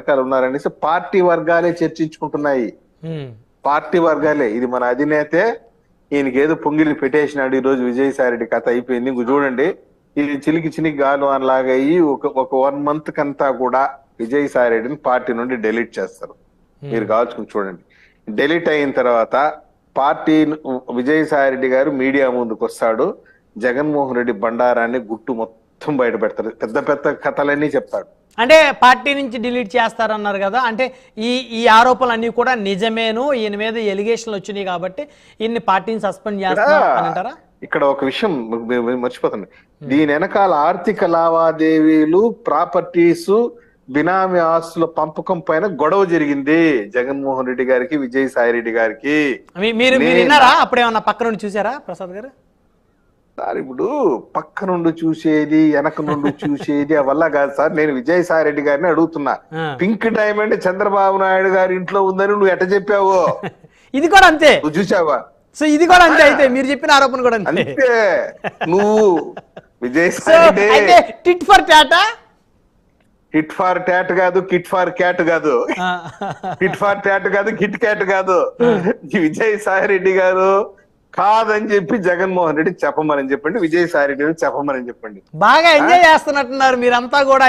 వెనకాల ఉన్నారనేసి party వర్గాలే చర్చించుకుంటున్నాయి. Party వర్గాలే. ఇది మన అధినేతే ఈయనకి ఏదో పొంగిలి పెట్టేసినాడు ఈ రోజు విజయసాయి రెడ్డి కథ అయిపోయింది. ఇంక చూడండి ఇది చిలికి చిలికి గాలు లాగా అయ్యి ఒక ఒక వన్ మంత్ కంతా కూడా విజయసాయి రెడ్డిని పార్టీ నుండి డెలీట్ చేస్తారు. మీరు కావాల్సుకుని చూడండి. డెలీట్ అయిన తర్వాత పార్టీ విజయసాయి రెడ్డి గారు మీడియా ముందుకు వస్తాడు జగన్మోహన్ రెడ్డి బండారాన్ని గుట్టు మొత్తం బయట పెడతారు. పెద్ద పెద్ద కథలన్నీ చెప్తాడు. అంటే పార్టీ నుంచి డిలీట్ చేస్తారన్నారు కదా అంటే ఈ ఈ ఆరోపణలు అన్ని కూడా నిజమేను ఈయన మీద ఎలిగేషన్లు వచ్చినాయి కాబట్టి ఈయన్ని పార్టీని సస్పెండ్ చేస్తారు అని అంటారా? ఇక్కడ ఒక విషయం మ- మ- మర్చిపోతాను దీని వెనకాల ఆర్థిక లావాదేవీలు ప్రాపర్టీస్ బినామీ ఆస్తుల పంపకం పైన గొడవ జరిగింది జగన్మోహన్ రెడ్డి గారికి విజయసాయి రెడ్డి గారికి. మీరు మీరు నేను- విన్నారా? అప్పుడేమన్నా పక్క నుండి చూసారా ప్రసాద్ గారు? సార్ ఇప్పుడు పక్క నుండి చూసేది వెనక నుండి చూసేది అవల్ల కాదు సార్. నేను విజయసాయి రెడ్డి గారిని అడుగుతున్నా. పింక్ డైమండ్ చంద్రబాబు నాయుడు గారి ఇంట్లో ఉందని నువ్వు ఎట చెప్పావు? ఇది కూడా అంతే. నువ్వు చూసావా? సో ఇది కూడా అంతే అయితే మీరు చెప్పిన ఆరోపణ కూడా అంతే. నువ్వు Vijayasai tit for tat hit for tat కాదు కిట్ ఫార్ క్యాట్ కాదు. హిట్ ఫార్ ట్యాట్ కాదు కిట్ క్యాట్ కాదు. విజయసాయి రెడ్డి గారు కాదని చెప్పి జగన్మోహన్ రెడ్డి చెప్పమని చెప్పండి విజయసాయి రెడ్డి చెప్పమని చెప్పండి. బాగా ఎంజాయ్ చేస్తున్నట్టున్నారు మీరంతా కూడా